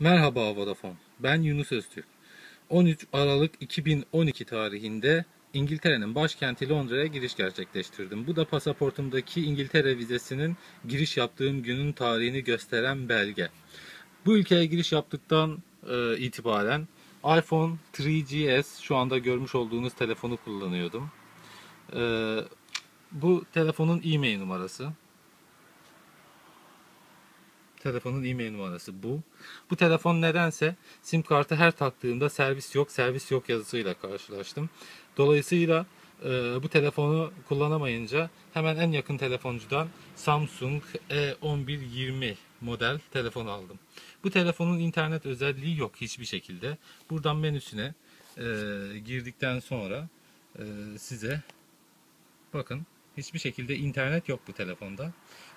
Merhaba Vodafone. Ben Yunus Öztürk. 13 Aralık 2012 tarihinde İngiltere'nin başkenti Londra'ya giriş gerçekleştirdim. Bu da pasaportumdaki İngiltere vizesinin giriş yaptığım günün tarihini gösteren belge. Bu ülkeye giriş yaptıktan e, itibaren iPhone 3GS şu anda görmüş olduğunuz telefonu kullanıyordum. E, bu telefonun e-mail numarası. Telefonun e-mail numarası bu. Bu telefon nedense sim kartı her taktığımda servis yok, servis yok yazısıyla karşılaştım. Dolayısıyla e, bu telefonu kullanamayınca hemen en yakın telefoncudan Samsung E1120 model telefon aldım. Bu telefonun internet özelliği yok hiçbir şekilde. Buradan menüsüne e, girdikten sonra e, size bakın hiçbir şekilde internet yok bu telefonda.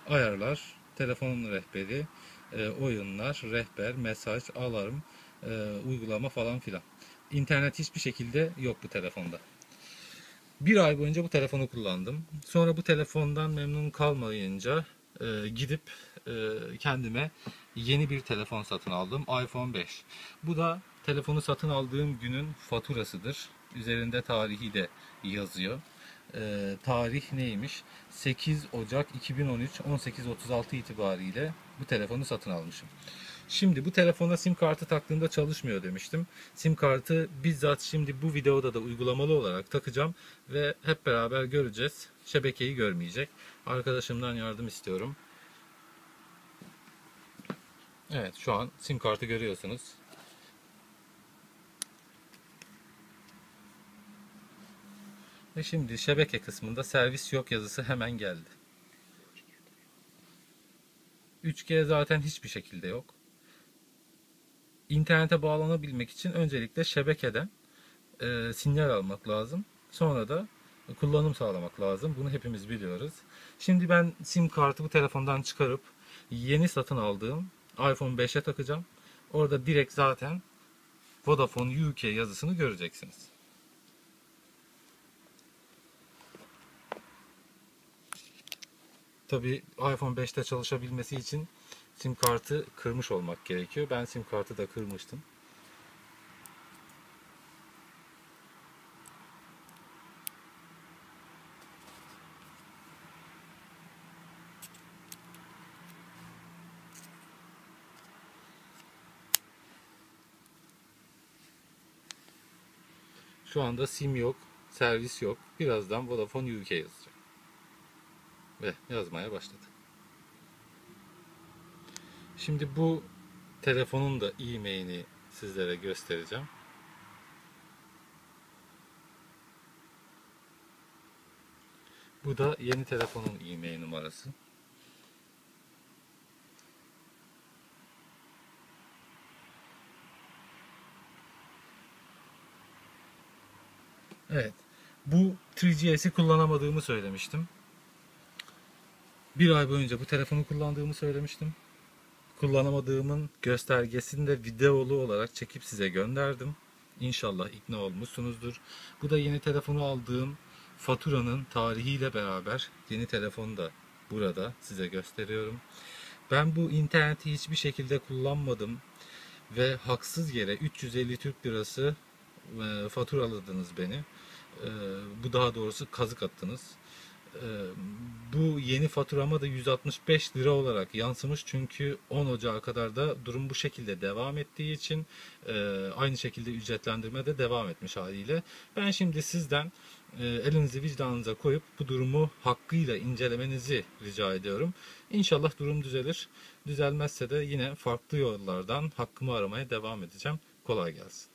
Ayarlar, telefon rehberi, e, oyunlar, rehber, mesaj, alarm, e, uygulama falan filan. İnternet hiçbir şekilde yok bu telefonda. Bir ay boyunca bu telefonu kullandım. Sonra bu telefondan memnun kalmayınca e, gidip e, kendime yeni bir telefon satın aldım. iPhone 5. Bu da telefonu satın aldığım günün faturasıdır. Üzerinde tarihi de yazıyor. E, tarih neymiş? 8 Ocak 2013 18.36 itibariyle bu telefonu satın almışım. Şimdi bu telefona sim kartı taktığımda çalışmıyor demiştim. Sim kartı bizzat şimdi bu videoda da uygulamalı olarak takacağım ve hep beraber göreceğiz. Şebekeyi görmeyecek. Arkadaşımdan yardım istiyorum. Evet şu an sim kartı görüyorsunuz. Ve şimdi şebeke kısmında servis yok yazısı hemen geldi. 3G zaten hiçbir şekilde yok. İnternete bağlanabilmek için öncelikle şebekeden e, sinyal almak lazım. Sonra da kullanım sağlamak lazım. Bunu hepimiz biliyoruz. Şimdi ben sim kartı bu telefondan çıkarıp yeni satın aldığım iPhone 5'e takacağım. Orada direkt zaten Vodafone UK yazısını göreceksiniz. Tabi iPhone 5'te çalışabilmesi için sim kartı kırmış olmak gerekiyor. Ben sim kartı da kırmıştım. Şu anda sim yok, servis yok. Birazdan Vodafone UK yazacak. Ve yazmaya başladı. Şimdi bu telefonun da e-mailini sizlere göstereceğim. Bu da yeni telefonun e-mail numarası. Evet. Bu 3GS'i kullanamadığımı söylemiştim. Bir ay boyunca bu telefonu kullandığımı söylemiştim. Kullanamadığımın göstergesini de videolu olarak çekip size gönderdim. İnşallah ikna olmuşsunuzdur. Bu da yeni telefonu aldığım faturanın tarihiyle beraber yeni telefonu da burada size gösteriyorum. Ben bu interneti hiçbir şekilde kullanmadım ve haksız yere 350 Türk lirası e, faturaladınız beni. E, bu daha doğrusu kazık attınız. E, bu yeni faturama da 165 lira olarak yansımış çünkü 10 Ocağı kadar da durum bu şekilde devam ettiği için e, aynı şekilde ücretlendirme de devam etmiş haliyle. Ben şimdi sizden e, elinizi vicdanınıza koyup bu durumu hakkıyla incelemenizi rica ediyorum. İnşallah durum düzelir. Düzelmezse de yine farklı yollardan hakkımı aramaya devam edeceğim. Kolay gelsin.